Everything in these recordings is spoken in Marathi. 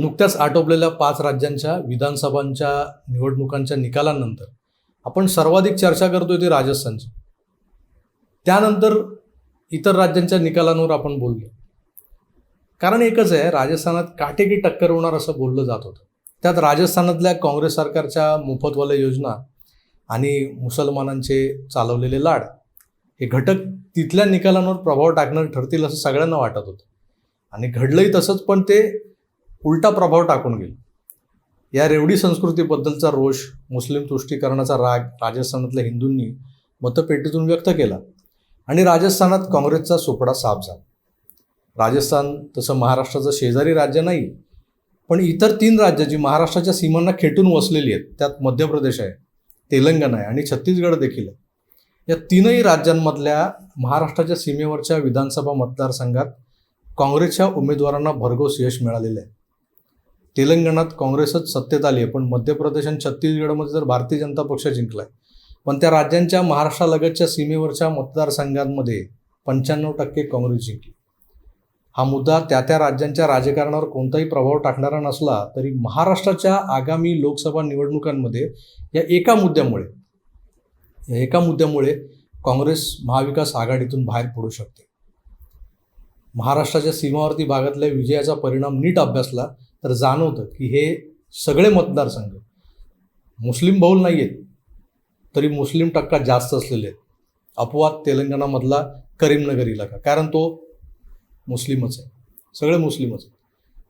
नुकत्याच आटोपलेल्या पाच राज्यांच्या विधानसभांच्या निवडणुकांच्या निकालानंतर आपण सर्वाधिक चर्चा करतोय ती राजस्थानची. त्यानंतर इतर राज्यांच्या निकालांवर आपण बोललो. कारण एकच आहे राजस्थानात काटेकी टक्कर होणार असं बोललं जात होतं. त्यात राजस्थानातल्या काँग्रेस सरकारच्या मोफतवाल्या योजना आणि मुसलमानांचे चालवलेले लाड हे घटक तिथल्या निकालांवर प्रभाव टाकणार ठरतील असं सगळ्यांना वाटत होतं. आणि घडलंही तसंच पण ते उलटा प्रभाव टाकून गेला. या रेवडी संस्कृतीबद्दलचा रोष मुस्लिम तुष्टीकरणाचा राग राजस्थानातल्या हिंदूंनी मतपेटीतून व्यक्त केला आणि राजस्थानात काँग्रेसचा सोपडा साफ झाला. राजस्थान तसं महाराष्ट्राचं शेजारी राज्य नाही पण इतर तीन राज्य जी महाराष्ट्राच्या सीमांना खेटून वसलेली आहेत त्यात मध्य प्रदेश आहे तेलंगणा आहे आणि छत्तीसगड देखील आहे. या तीनही राज्यांमधल्या महाराष्ट्राच्या सीमेवरच्या विधानसभा मतदारसंघात काँग्रेसच्या उमेदवारांना भरघोस यश मिळालेलं आहे. तेलंगणात काँग्रेसच सत्तेत आली आहे पण मध्य प्रदेश आणि छत्तीसगडमध्ये तर भारतीय जनता पक्ष जिंकला आहे पण त्या राज्यांच्या महाराष्ट्रालगतच्या सीमेवरच्या मतदारसंघांमध्ये पंच्याण्णव टक्के काँग्रेस जिंकली. हा मुद्दा त्या त्या राज्यांच्या राजकारणावर कोणताही प्रभाव टाकणारा नसला तरी महाराष्ट्राच्या आगामी लोकसभा निवडणुकांमध्ये या एका मुद्द्यामुळे या एका मुद्द्यामुळे काँग्रेस महाविकास आघाडीतून बाहेर पडू शकते. महाराष्ट्राच्या सीमावर्ती भागातल्या विजयाचा परिणाम नीट अभ्यासला तर जाणवतं की हे सगळे मतदारसंघ मुस्लिम बहुल नाही आहेत तरी मुस्लिम टक्का जास्त असलेले आहेत. अपवाद तेलंगणामधला करीमनगर इलाका कारण तो मुस्लिमच आहे. सगळे मुस्लिमच आहेत.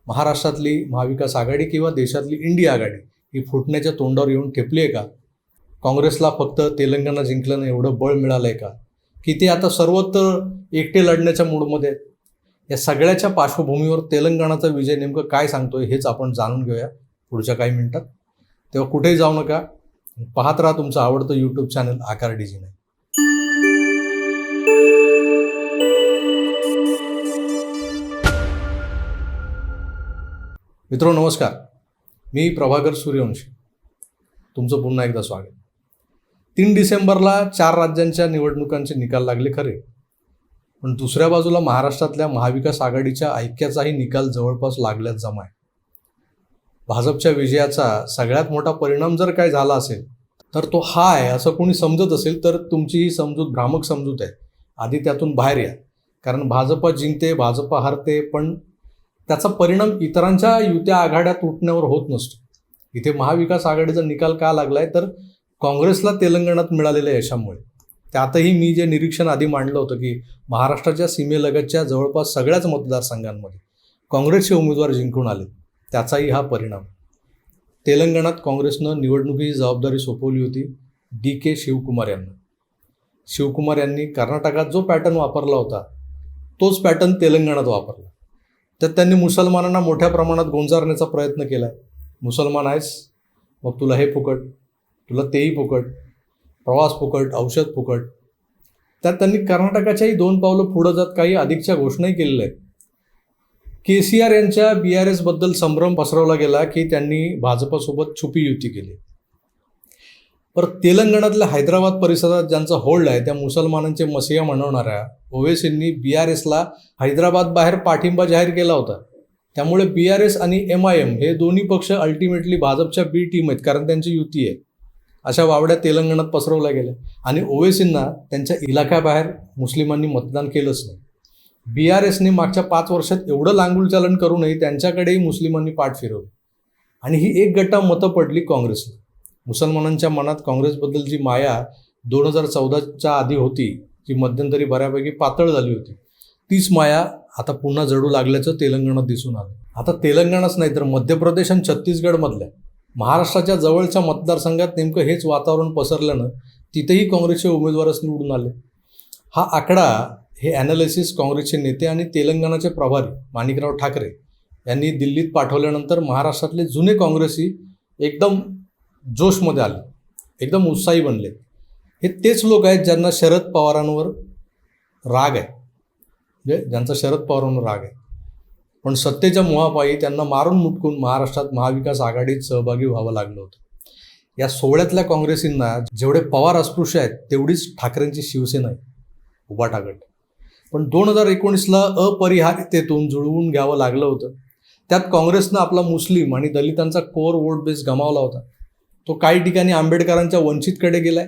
महाराष्ट्रातली महाविकास आघाडी किंवा देशातली इंडिया आघाडी ही फुटण्याच्या तोंडावर येऊन ठेपली आहे का? काँग्रेसला फक्त तेलंगणा जिंकल्यानं एवढं बळ मिळालं आहे का? की ते आता सर्वत्र एकटे लढण्याच्या मूडमध्ये आहेत? या सगळ्याच्या पार्श्वभूमीवर तेलंगणाचा विजय नेमकं काय सांगतोय हेच आपण जाणून घेऊया पुढच्या काही मिनिटात. तेव्हा कुठेही जाऊ नका. पाहत राहा तुमचं आवडतं यूट्यूब चॅनल आकार डीजी नाही मित्रो नमस्कार. मी प्रभाकर सूर्यवंशी. तुमचं पुन्हा एकदा स्वागत. तीन डिसेंबरला चार राज्यांच्या निवडणुकांचे निकाल लागले खरे. पण दुसऱ्या बाजूला महाराष्ट्रातल्या महाविकास आघाडीच्या ऐक्याचाही निकाल जवळपास लागल्यात जमाय. भाजपच्या विजयाचा सगळ्यात मोठा परिणाम जर काय झाला असेल तर तो हा आहे असं कोणी समजत असेल तर तुमची ही समजूत भ्रामक समजूत आहे. आधी त्यातून बाहेर या. कारण भाजप जिंकते भाजप हारते पण त्याचा परिणाम इतरांच्या युत्या आघाड्या तुटण्यावर होत नसतो. इथे महाविकास आघाडीचा निकाल का लागलाय तर काँग्रेसला तेलंगणात मिळालेल्या यशामुळे. त्यातही मी जे निरीक्षण आधी मांडलं होतं की महाराष्ट्राच्या सीमेलगतच्या जवळपास सगळ्याच मतदारसंघांमध्ये काँग्रेसचे उमेदवार जिंकून आले त्याचाही हा परिणाम. तेलंगणात काँग्रेसनं निवडणुकीची जबाबदारी सोपवली होती डी के शिवकुमार यांना. शिवकुमार यांनी कर्नाटकात जो पॅटर्न वापरला होता तोच पॅटर्न तेलंगणात वापरला. तर त्यांनी मुसलमानांना मोठ्या प्रमाणात गोंजारण्याचा प्रयत्न केला. आहे मुसलमान आहेस मग तुला हे फुकट तुला तेही फुकट प्रवास फुकट औषध फुकट. त्यात त्यांनी कर्नाटकाच्याही दोन पावलं पुढं जात काही अधिकच्या घोषणाही केलेल्या आहेत. के सी आर यांच्या बी आर एसबद्दल संभ्रम पसरवला गेला की त्यांनी भाजपसोबत छुपी युती केली. पर तेलंगणातल्या हैदराबाद परिसरात ज्यांचा होल्ड आहे त्या मुसलमानांचे मसिया म्हणवणाऱ्या ओवेसींनी बी आर एसला हैदराबाद बाहेर पाठिंबा जाहीर केला होता. त्यामुळे बी आर एस आणि एम आय एम हे दोन्ही पक्ष अल्टिमेटली भाजपच्या बी टीम आहेत कारण त्यांची युती आहे. अशा वावड्या तेलंगणात पसरवल्या गेल्या. आणि ओवेसींना त्यांच्या इलाक्याबाहेर मुस्लिमांनी मतदान केलंच नाही. बी आर एसने मागच्या पाच वर्षात एवढं लांगुलचालन करूनही त्यांच्याकडेही मुस्लिमांनी पाठ फिरवली. आणि ही एक गटा मतं पडली काँग्रेसला. मुसलमानांच्या मनात काँग्रेसबद्दल जी माया दोन हजार चौदाच्या आधी होती जी मध्यंतरी बऱ्यापैकी पातळ झाली होती. तीच माया आता पुन्हा जडू लागल्याचं तेलंगणात दिसून आलं. आता तेलंगणाच नाही तर मध्य प्रदेश आणि छत्तीसगडमधल्या महाराष्ट्राच्या जवळच्या मतदारसंघात नेमकं हेच वातावरण पसरल्यानं तिथेही काँग्रेसचे उमेदवारच निवडून आले. हा आकडा हे ॲनालिसिस काँग्रेसचे नेते आणि तेलंगणाचे प्रभारी माणिकराव ठाकरे यांनी दिल्लीत पाठवल्यानंतर महाराष्ट्रातले जुने काँग्रेसी एकदम जोशमध्ये आले एकदम उत्साही बनले. हे तेच लोक आहेत ज्यांना शरद पवारांवर राग आहे. म्हणजे ज्यांचा शरद पवारांवर राग आहे. पण सत्तेच्या मोहापायी त्यांना मारून मुटकून महाराष्ट्रात महाविकास आघाडीत सहभागी व्हावं लागलं होतं. या सोहळ्यातल्या काँग्रेसींना जेवढे पवार अस्पृश्य आहेत तेवढीच ठाकरेंची शिवसेना आहे उभाटागट पण दोन हजार एकोणीसला अपरिहार्यतेतून जुळवून घ्यावं लागलं होतं. त्यात काँग्रेसनं आपला मुस्लिम आणि दलितांचा कोर वोट बेस गमावला होता. तो काही ठिकाणी आंबेडकरांच्या वंचितकडे गेलाय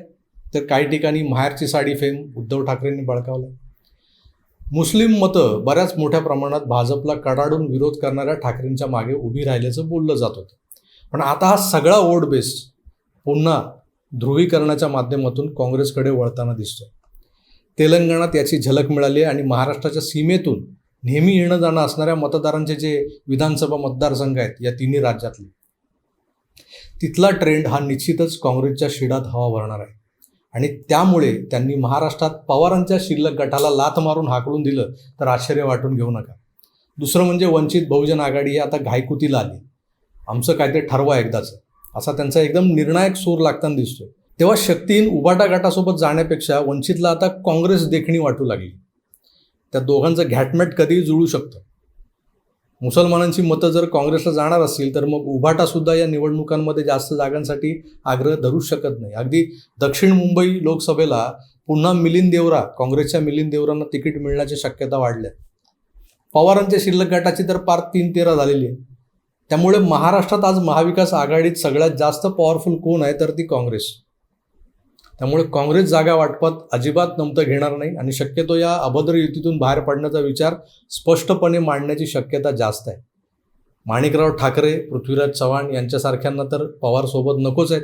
तर काही ठिकाणी माहेरची साडी फेम उद्धव ठाकरेंनी बळकावलाय. मुस्लिम मतं बऱ्याच मोठ्या प्रमाणात भाजपला कडाडून विरोध करणाऱ्या ठाकरेंच्या मागे उभी राहिल्याचं बोललं जात होतं. पण आता हा सगळा वोट बेस पुन्हा ध्रुवीकरणाच्या माध्यमातून काँग्रेसकडे वळताना दिसतोय. तेलंगणात याची झलक मिळाली आणि महाराष्ट्राच्या सीमेतून नेहमी येणं जाणं असणाऱ्या मतदारांचे जे विधानसभा मतदारसंघ आहेत या तिन्ही राज्यातले तिथला ट्रेंड हा निश्चितच काँग्रेसच्या शिडात हवा भरणार आहे. आणि त्यामुळे त्यांनी महाराष्ट्रात पवारांच्या शिल्लक गटाला लाथ मारून हाकलून दिलं तर आश्चर्य वाटून घेऊ नका. दुसरं म्हणजे वंचित बहुजन आघाडी आता घायकुतीला आली. आमचं काय ते ठरवा एकदाचं. असा त्यांचा एकदम निर्णायक सूर लागताना दिसतोय. तेव्हा शक्तीन उबाटा गटासोबत जाण्यापेक्षा वंचितला आता काँग्रेस देखणी वाटू लागली. त्या दोघांचं घॅटमॅट कधीही जुळू शकतं. मुसलमानांची मतं जर काँग्रेसला जाणार असतील तर मग उभाटासुद्धा या निवडणुकांमध्ये जास्त जागांसाठी आग्रह धरूच शकत नाही. अगदी दक्षिण मुंबई लोकसभेला पुन्हा मिलिंद देवरा काँग्रेसच्या मिलिंद देवरांना तिकीट मिळण्याची शक्यता वाढल्या पवारांच्या शिल्लक गटाची तर पार तीन तेरा झालेली आहे. त्यामुळे महाराष्ट्रात आज महाविकास आघाडीत सगळ्यात जास्त पॉवरफुल कोण आहे तर ती काँग्रेस. त्यामुळे काँग्रेस जागा वाटपात अजिबात नमतं घेणार नाही आणि शक्यतो या अभद्र युतीतून बाहेर पडण्याचा विचार स्पष्टपणे मांडण्याची शक्यता जास्त आहे. माणिकराव ठाकरे पृथ्वीराज चव्हाण यांच्यासारख्यांना तर पवारसोबत नकोच आहेत.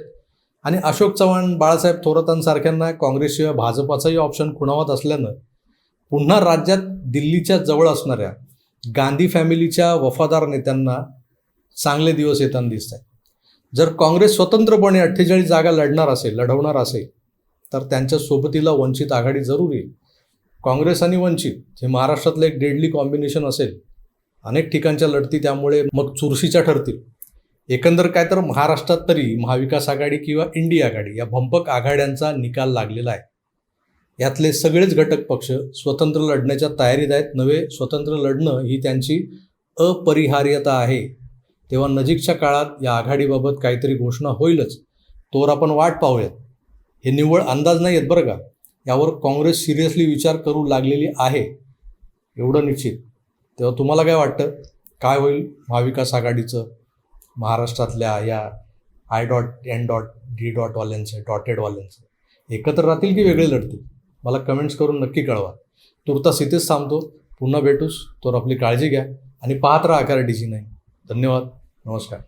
आणि अशोक चव्हाण बाळासाहेब थोरातांसारख्यांना काँग्रेसशिवाय भाजपाचाही ऑप्शन खुणावत असल्यानं पुन्हा राज्यात दिल्लीच्या जवळ असणाऱ्या गांधी फॅमिलीच्या वफादार नेत्यांना चांगले दिवस येताना दिसत आहेत जर काँग्रेस स्वतंत्रपणे अठ्ठेचाळीस जागा लढणार असेल लढवणार असेल तर त्यांच्या सोबतीला वंचित आघाडी जरूर येईल. काँग्रेस आणि वंचित हे महाराष्ट्रातलं एक डेडली कॉम्बिनेशन असेल. अनेक ठिकाणच्या लढती त्यामुळे मग चुरशीच्या ठरतील. एकंदर काय तर महाराष्ट्रात तरी महाविकास आघाडी किंवा इंडिया आघाडी या भंपक आघाड्यांचा निकाल लागलेला आहे. यातले सगळेच घटक पक्ष स्वतंत्र लढण्याच्या तयारीत आहेत. नवे स्वतंत्र लढणं ही त्यांची अपरिहार्यता आहे. तेव्हा नजीकच्या काळात या आघाडीबाबत काहीतरी घोषणा होईलच. तोवर आपण वाट पाहूयात. हे निव्वळ अंदाज नाही आहेत बरं का? यावर काँग्रेस सिरियसली विचार करू लागलेली आहे. एवढं निश्चित. तेव्हा तुम्हाला काय वाटतं? काय होईल महाविकास आघाडीचं? महाराष्ट्रातल्या या I dot N dot D डॉटवाल्यांचं डॉटेडवाल्यांचं एकत्र राहतील की वेगळे लढतील? मला कमेंट्स करून नक्की कळवा. तुर्तास इथेच थांबतो. पुन्हा भेटूस. तर आपली काळजी घ्या. आणि पाहत राहा आकार डीजी नाही धन्यवाद. नमस्कार.